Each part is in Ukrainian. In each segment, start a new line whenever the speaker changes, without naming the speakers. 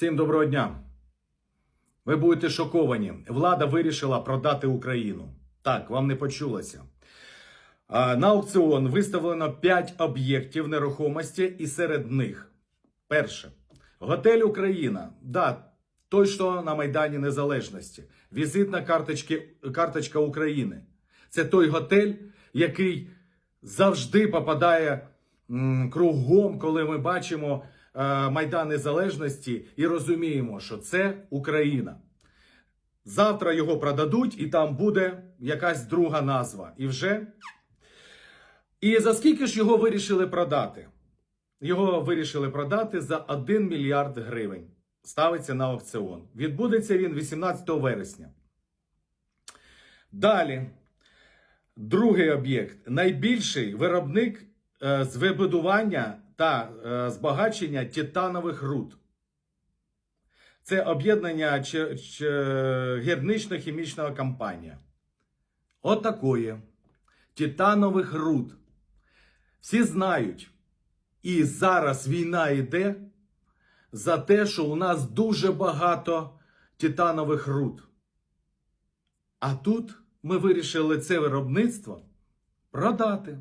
Всім доброго дня. Ви будете шоковані. Влада вирішила продати Україну. Так, вам не почулося. На аукціон виставлено 5 об'єктів нерухомості, і серед них перше готель Україна. Да, той, що на Майдані Незалежності. Візитна карточки, карточка України. Це той готель, який завжди попадає кругом, коли ми бачимо е, Майдан Незалежності і розуміємо, що це Україна. Завтра його продадуть, і там буде якась друга назва. І вже. І за скільки ж його вирішили продати? Його вирішили продати за 1 мільярд гривень. Ставиться на аукціон. Відбудеться він 18 вересня. Далі. Другий об'єкт. Найбільший виробник з вибудування та е, збагачення титанових руд. Це об'єднання гірнично-хімічного компанія. Отакої. Титанових руд. Всі знають. І зараз війна йде за те, що у нас дуже багато титанових руд. А тут ми вирішили це виробництво продати.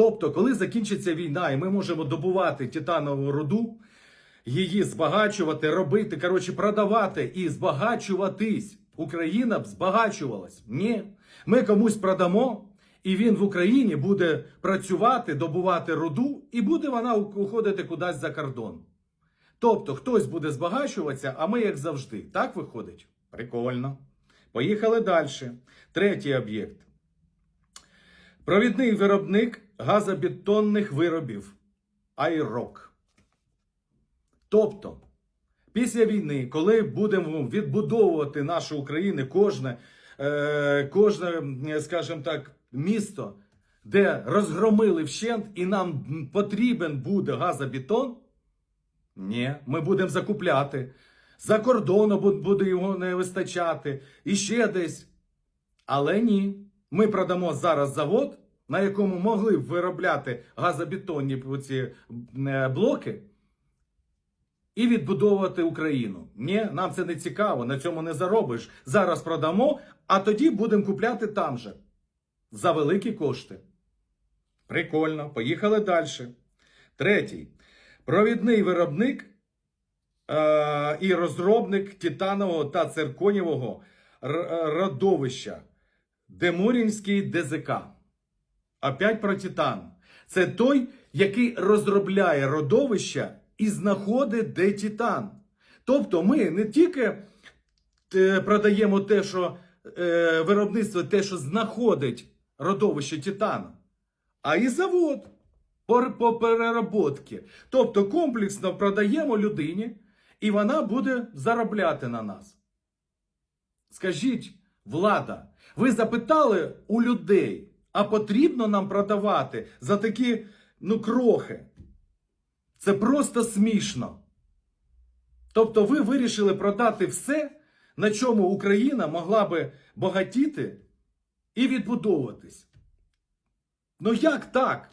Тобто, коли закінчиться війна, і ми можемо добувати титанову руду, її збагачувати, робити, коротше, продавати і збагачуватись. Україна б збагачувалась. Ні. Ми комусь продамо, і він в Україні буде працювати, добувати руду, і буде вона уходити кудись за кордон. Тобто хтось буде збагачуватися, а ми як завжди. Так виходить? Прикольно. Поїхали далі. Третій об'єкт. Провідний виробник газобетонних виробів Айрок. Тобто, після війни, коли будемо відбудовувати нашу Україну, кожне, е, кожне, скажімо так, місто, де розгромили вщент, і нам потрібен буде газобетон, ні, ми будемо закупляти. За кордону буде його не вистачати, і ще десь. Але ні. Ми продамо зараз завод, на якому могли б виробляти газобетонні ці е, блоки, і відбудовувати Україну. Ні, нам це не цікаво, на цьому не заробиш. Зараз продамо, а тоді будемо купляти там же. За великі кошти. Прикольно. Поїхали далі. Третій. Провідний виробник е, і розробник титанового та цирконівого р- родовища Демурінський ДЗК. Опять про титан. Це той, який розробляє родовища і знаходить де титан. Тобто ми не тільки е, продаємо те, що е, виробництво, те, що знаходить родовище титану, а і завод по, переработці. Тобто комплексно продаємо людині, і вона буде заробляти на нас. Скажіть, влада, ви запитали у людей, а потрібно нам продавати за такі ну, крохи? Це просто смішно. Тобто ви вирішили продати все, на чому Україна могла би багатіти і відбудовуватись. Ну як так?